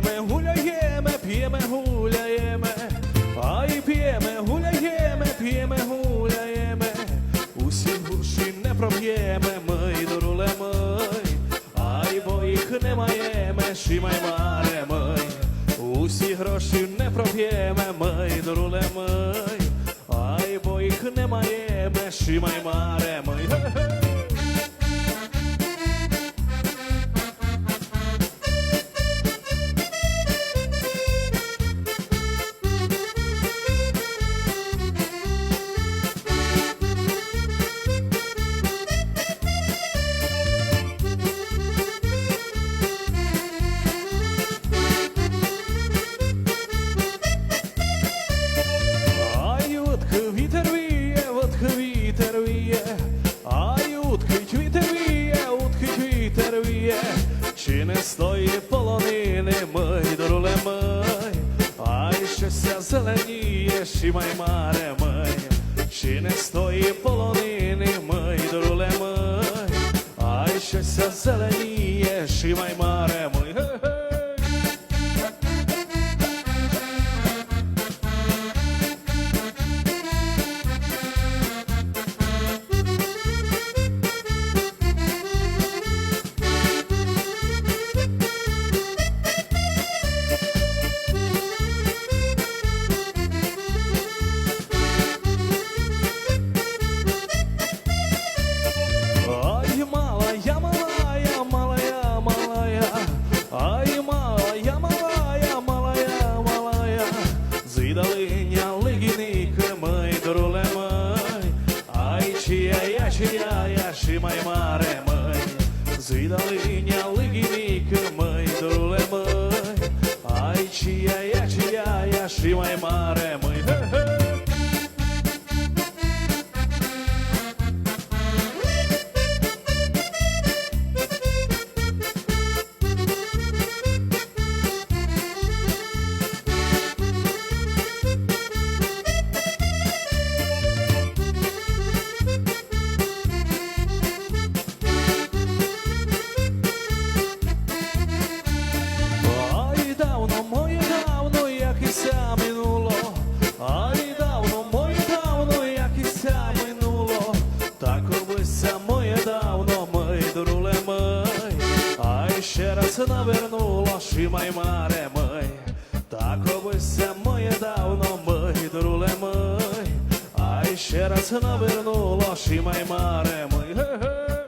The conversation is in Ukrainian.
п'єме, гуляєме, п'єме, гуляєме, ай п'єме, гуляєме, п'єме, гуляєме, усі гуші не проп'єме, ми дуруле ми, ай бо їх не маєме, шимай маре ми, усі гроші не проп'єме, ми дуруле ми, ай бо їх не маєме, шимай маре ми. Чи не стої полонини, ми доруле май, ай, щося зеленіє, шимай маймаре май, чи не стої полонини, ми доруле май, ай, щося зеленіє, шимай маре я, шимай маре май, зидалиня лигіники, ми доруле май, ай, чия я, чия я, шимай маре май, ге-ге. Обися моє давно, друле май, ай, ще раз навернула шимай маре май, так обися моє давно, друле май, ай, ще раз навернула шимай маре ге-ге.